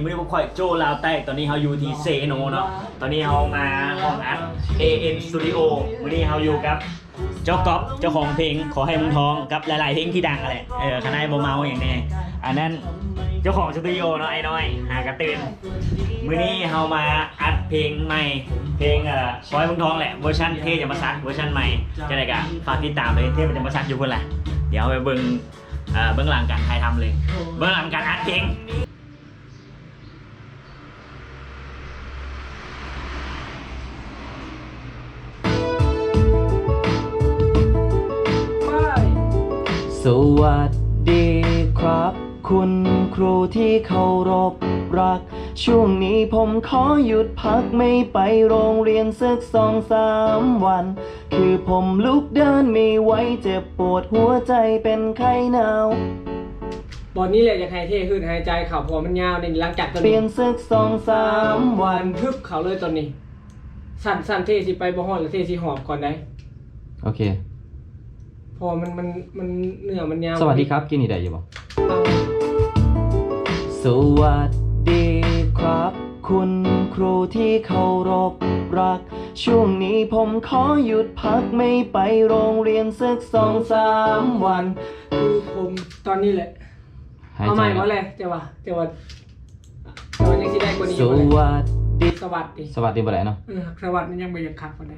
สบายดีไม่ได้พวกข่อยโจลาวแตกตอนนี้เขาอยู่ที่เซโนเนาะตอนนี้เขามาห้องอัด AN Studio วันนี้เขาอยู่กับเจ้าก๊อฟเจ้าของเพลงขอให้มึงท้องกับหลายๆเพลงที่ดังอะไรเออคณะโบเมาอย่างแน่อันนั้นเจ้าของสตูดิโอเนาะไอ้น้อยหากระตื่นมื้อนี้เขามาอัดเพลงใหม่ เพลงเอ่อขอให้มึงท้องแหละเวอร์ชันเทจะมาซักเวอร์ชันใหม่จะได้กะฝากติดตามเลยเทพจะมาซักอยู่คนละเดี๋ยวไปเบิ่งเอ่อเบื้องหลังการถ่ายทำเลย เบื้องหลังการอัดเพลง สวัสดีครับ คุณครูที่เคารพรัก ช่วงนี้ผมขอหยุดพักไม่ไปโรงเรียนสักสองสามวัน คือผมลุกเดินไม่ไหวเจ็บปวดหัวใจเป็นไข้หนาวบอลนี้แหละจะให้เท่ขึ้นหายใจเข่าพอมันยาวนี่หลังจากตอนเปลี่นี้ยนสักสองสามวัวันน พึบเขาเลยตอนนี้ สั่นสั่นเท่สิไปบ่ฮอดแล้วเท่สิหอบก่อนได้ โอเค พอมันมันมันเนื้อมันยาวสวัสดีครับ กินอีได้อยู่บ่เอาสวัสดีครับ คุณครูที่เคารพรัก ช่วงนี้ผมขอหยุดพักไม่ไปโรงเรียนสักสองสามวัน คือผมตอนนี้แหละหายเอาใจใหม่ก็เลยเจ้าว่าเจ้าว่าเจ้าว่ายังสิได้กว่านี้สบ่เลยวัสดีสวัสดีสวัสดีบ่ได้เนาะ เออสวัสดียังบ่อยากคักกว่าใด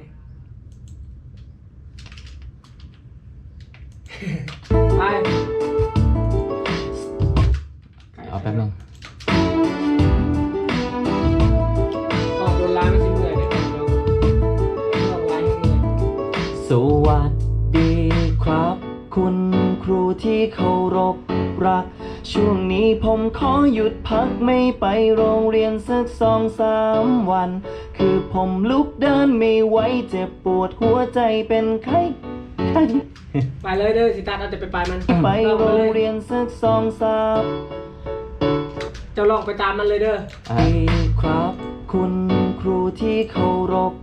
ไปเอาแป๊บนึงออกโดนล้างมันสิเมื่อยเด้อเดี๋ยวออกล้างให้เมื่อยสวัสดีครับ คุณครูที่เคารพรัก ช่วงนี้ผมขอหยุดพักไม่ไปโรงเรียนสักสองสามวัน คือผมลุกเดินไม่ไหวเจ็บปวดหัวใจเป็นไข้ ไข้ไปเลยเด้อสิตัดเอาแต่ไปปลายมันไปลองโรไปเลงยเรียนสักสองสามเจ้าลองไปตามมันเลยเด้อดีครับ คุณครูที่เคารพ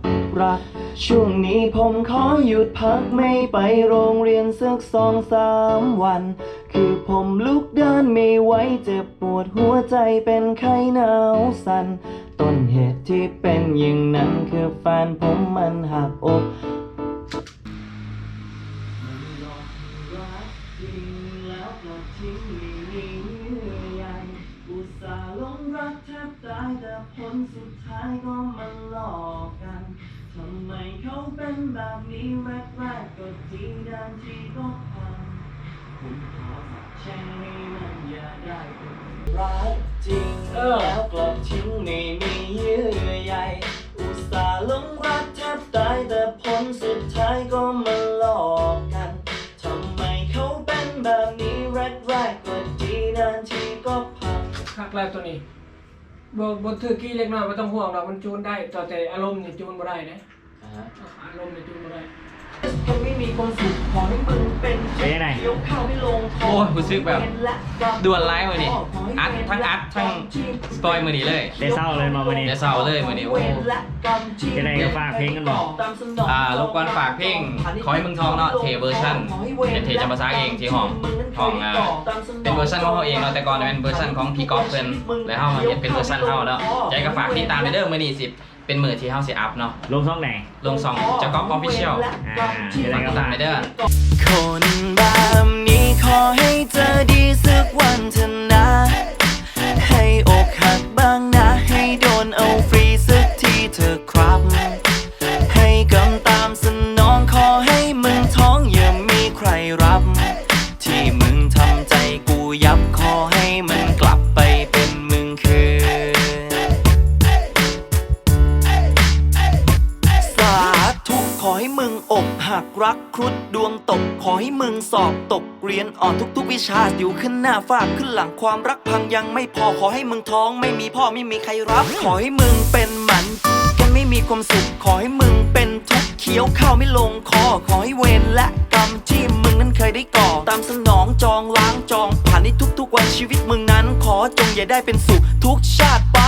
รัก ช่วงนี้ผมขอหยุดพักไม่ไปโรงเรียนสักสองสามวัน คือผมลุกเดินไม่ไหวเจ็บปวดหัวใจเป็นไข้หนาวสั่นต้นเหตุที่เป็นอย่างนั้นคือแฟนผมมันหักอก ผลสุดท้ายก็มันหลอกกัน ทำไมเขาเป็นแบบนี้แรกๆก็ดีดันทีก็พังคุณขอสักแช่ให้มันอย่าได้เป็นรักจริงแล้วกลับทิ้งไม่มีเยื่อใยอุตส่าห์หลงรักแทบตายแต่ผลสุดท้ายก็มันหลอกกัน ทำไมเขาเป็นแบบนี้แรกๆก็ดีดันทีก็พังคักแล้วตัวนี้ บนบนถือกี้เล็กน้อยไม่ต้องห่วงเรามันจูนได้แต่แต่อารมณ์นี่จูนบ่ได้นะอารมณ์นี่จูนบ่ได้ คนไม่มีความสุขขอให้มึงเป็นไปไหนเดี๋ยวเข้าไม่ลงคโอ้ยรู้สึกแบบด่วนไลฟ์มื้อนี้อัดทั้งอัดทั้งสปอยมื้อนี้เลยได้เศร้าเลยมาวันนี้ได้เศร้าเลยมื้อนี้โอ้จะได้ก็ฝากเพลงกันบอกอ่ารบกวนฝากเพลงขอให้มึงทองเนาะเทเวอร์ชันเป็นเทจะมาซักเองที่ห้องห้องอ่าเป็นเวอร์ชันของเขาเองเนาะแต่ก่อนเป็นเวอร์ชันของพี่ก๊อฟเพิ่นแล้วเฮามาเฮ็ดเป็นเวอร์ชันเฮาแล้วใจก็ฝากติดตามไปเด้อมื้อนี้สิ เป็นมื้อที่เฮาสิอัพเนาะลงช่องไหน ลงสองจะก๊อฟออฟฟิเชียลอ่าจะได้ฝากก็ติดตาฝามกไปเด้อ คนแบบนี้ขอให้เธอดีสักวันเถอะนะ ให้มึงอกหักรักครุฑดวงตก ขอให้มึงสอบตกเรียนอ่อนทุกๆ วิชาอยู่ขึ้นหน้าฟากขึ้นหลังความรักพังยังไม่พอขอให้มึงท้อง ไม่มีพ่อไม่มีใครรับ ขอให้มึงเป็นหมันกันไม่มีความสุขขอให้มึงเป็นทุกข์เคี้ยวข้าวไม่ลงคอขอให้เวรและกรรมที่มึงนั้นเคยได้ก่อ ตามสนองจองล้างจองผ่านในทุกๆวันชีวิตมึงนั้น ขอจงอย่าได้เป็นสุขทุกชาติไป